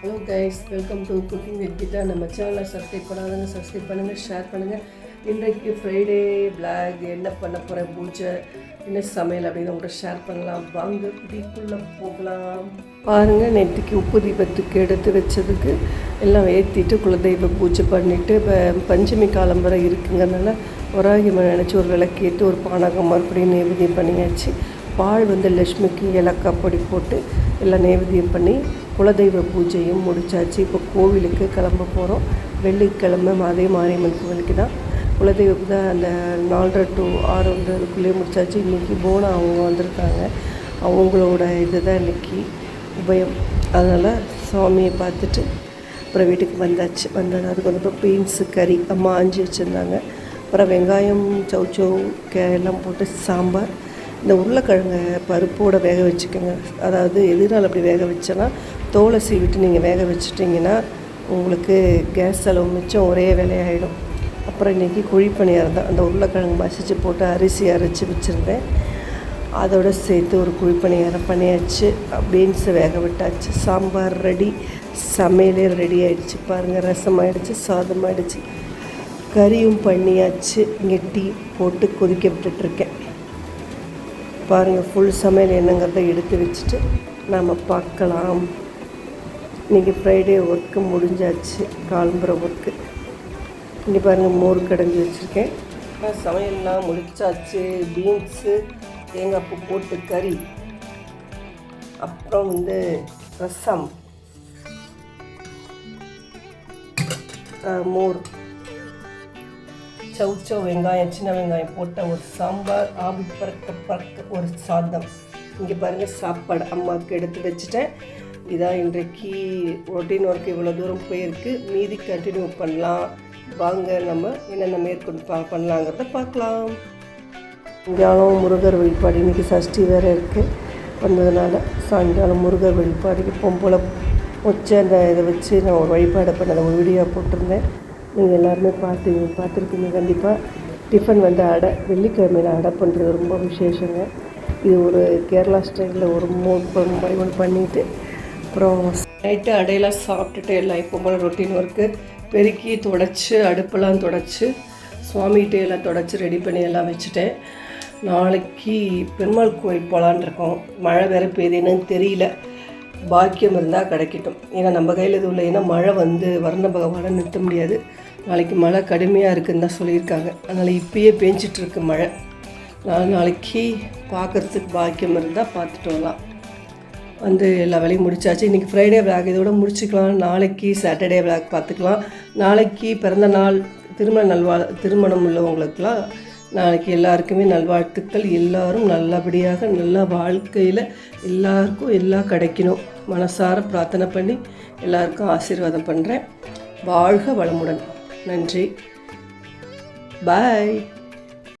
Hello guys welcome to cooking with Geetha நம்ம சேனலை subscribe பண்ணாதவங்க சப்ஸ்கிரைப் பண்ணுங்கள் ஷேர் பண்ணுங்கள் இன்றைக்கு ஃப்ரைடே பிளாக் என்ன பண்ண போகிறேன் பூஜை என்ன சமையல் அப்படின்னு உங்கள்கிட்ட ஷேர் பண்ணலாம். வாங்க வீட்டுக்குள்ளே போகலாம். பாருங்கள் நேற்றுக்கு உப்பு தீபத்துக்கு எடுத்து வச்சதுக்கு எல்லாம் ஏற்றிட்டு குலதெய்வ பூஜை பண்ணிவிட்டு இப்போ பஞ்சமி காலம் வரை இருக்குங்கிறனால வராகியம்மை நினச்சி ஒரு விளக்கேட்டு ஒரு பானகம் மறுபடியும் நைவேத்தியம் பண்ணியாச்சு. பால் வந்து லக்ஷ்மிக்கு ஏலக்காய் பொடி போட்டு எல்லாம் நைவேத்தியம் பண்ணி குலதெய்வ பூஜையும் முடிச்சாச்சு. இப்போ கோவிலுக்கு கிளம்ப போகிறோம் வெள்ளிக்கிழமை அதே மாரியம்மன் கோவிலுக்கு தான். குலதெய்வ தான் அந்த நாலரை டு ஆறுன்றதுக்குள்ளேயே முடிச்சாச்சு. இன்றைக்கி போன அவங்க வந்திருக்காங்க. அவங்களோட இது தான் இன்றைக்கி உபயம். அதனால் சாமியை பார்த்துட்டு அப்புறம் வீட்டுக்கு வந்தாச்சு. வந்தது அதுக்கு வந்து இப்போ பீன்ஸு கறி அம்மா ஆஞ்சி வச்சுருந்தாங்க. அப்புறம் வெங்காயம் சவுச்சோ கே எல்லாம் போட்டு சாம்பார். இந்த உருளைக்கிழங்கை பருப்போடு வேக வச்சுக்கோங்க. அதாவது எதிரால் அப்படி வேக வச்சேன்னா தோலை சீவிட்டு நீங்கள் வேக வச்சிட்டிங்கன்னா உங்களுக்கு கேஸ் செலவு மிச்சம் ஒரே வேலையாயிடும். அப்புறம் இன்றைக்கி குழிப்பணியாரம் தான். அந்த உருளைக்கிழங்கு மசிச்சு போட்டு அரிசி அரைச்சி வச்சுருந்தேன். அதோட சேர்த்து ஒரு குழிப்பணியாரம் பண்ணியாச்சு. பீன்ஸை வேக விட்டாச்சு. சாம்பார் ரெடி. சமையலே ரெடி ஆகிடுச்சு பாருங்கள் ரசம் ஆகிடுச்சு சாதம் ஆகிடுச்சு கறியும் பண்ணியாச்சு. இங்கே டீ போட்டு கொதிக்க விட்டுட்ருக்கேன் பாருங்கள் ஃபுல் சமையல் என்னங்கிறத எடுத்து வச்சுட்டு நாம் பார்க்கலாம். இன்றைக்கி ஃப்ரைடே ஒர்க்கு முடிஞ்சாச்சு காலம்புற ஒர்க்கு இங்கே பாருங்கள் மோர் கடைஞ்சி வச்சுருக்கேன். சமையல்லாம் முடிச்சாச்சு பீன்ஸு தேங்காய் பூ போட்டு கறி. அப்புறம் வந்து ரசம். மோர். சவுச்சோ வெங்காயம் சின்ன வெங்காயம் போட்ட ஒரு சாம்பார் ஆவி பறக்க பறக்க ஒரு சாதம். இங்கே பாருங்கள் சாப்பாடு அம்மாவுக்கு எடுத்து வச்சுட்டேன். இதான் இன்றைக்கு ரொட்டீன் ஒர்க் இவ்வளோ தூரம் போயிருக்கு. மீதி கண்டினியூ பண்ணலாம். வாங்க நம்ம என்னென்ன மேற்கொண்டு பா பண்ணலாங்கிறத பார்க்கலாம். சாயங்காலம் முருகர் வழிபாடு இன்றைக்கி சஷ்டி வேறு இருக்குது வந்ததுனால சாயங்காலம் முருகர் வழிபாடுக்கு பொம்பளை போல் வச்சு அந்த இதை வச்சு நான் ஒரு வழிபாடு பண்ண ஒரு வீடியோ போட்டிருந்தேன். நீங்கள் எல்லாருமே பார்த்து பார்த்துருப்பீங்க. கண்டிப்பாக டிஃபன் வந்து அடை வெள்ளிக்கிழமையில் அடை பண்ணுறது ரொம்ப விசேஷங்க. இது ஒரு கேரளா ஸ்டைலில் ஒரு மூணு மாதிரி ஒன்று பண்ணிவிட்டு அப்புறம் நைட்டு அடையெல்லாம் சாப்பிட்டுட்டு எல்லாம் இப்போ போல் ரொட்டீன் ஒர்க்கு. பெருக்கி தொடச்சி அடுப்பெல்லாம் தொடச்சி சுவாமிகிட்டே எல்லாம் தொடச்சி ரெடி பண்ணி எல்லாம் வச்சுட்டேன். நாளைக்கு பெருமாள் கோயில் போகலான் இருக்கோம். மழை வேறு பெய்யுதுன்னு தெரியல. பாக்கியம் இருந்தால் கிடைக்கட்டும். ஏன்னா நம்ம கையில் எதுவும் இல்லை. ஏன்னா மழை வந்து வர்ண பகவானை நிறுத்த முடியாது. நாளைக்கு மழை கடுமையாக இருக்குன்னு தான் சொல்லியிருக்காங்க. அதனால் இப்பயே பேஞ்சிட்டுருக்கு மழை. நான் நாளைக்கு பார்க்கறதுக்கு பாக்கியம் இருந்தால் பார்த்துட்டு வரலாம். வந்து எல்லா வேலையும் முடிச்சாச்சு. இன்றைக்கி ஃப்ரைடே விளாக் இதோட முடிச்சுக்கலாம். நாளைக்கு சாட்டர்டே விளாக் பார்த்துக்கலாம். நாளைக்கு பிறந்த நாள் திருமண நல்வா திருமணம் உள்ளவங்களுக்கெல்லாம் நாளைக்கு எல்லாருக்குமே நல்வாழ்த்துக்கள். எல்லாரும் நல்லபடியாக நல்ல வாழ்க்கையில் எல்லாருக்கும் எல்லாம் கிடைக்கணும். மனசார பிரார்த்தனை பண்ணி எல்லாருக்கும் ஆசீர்வாதம் பண்ணுறேன் வாழ்க வளமுடன். நன்றி. பாய்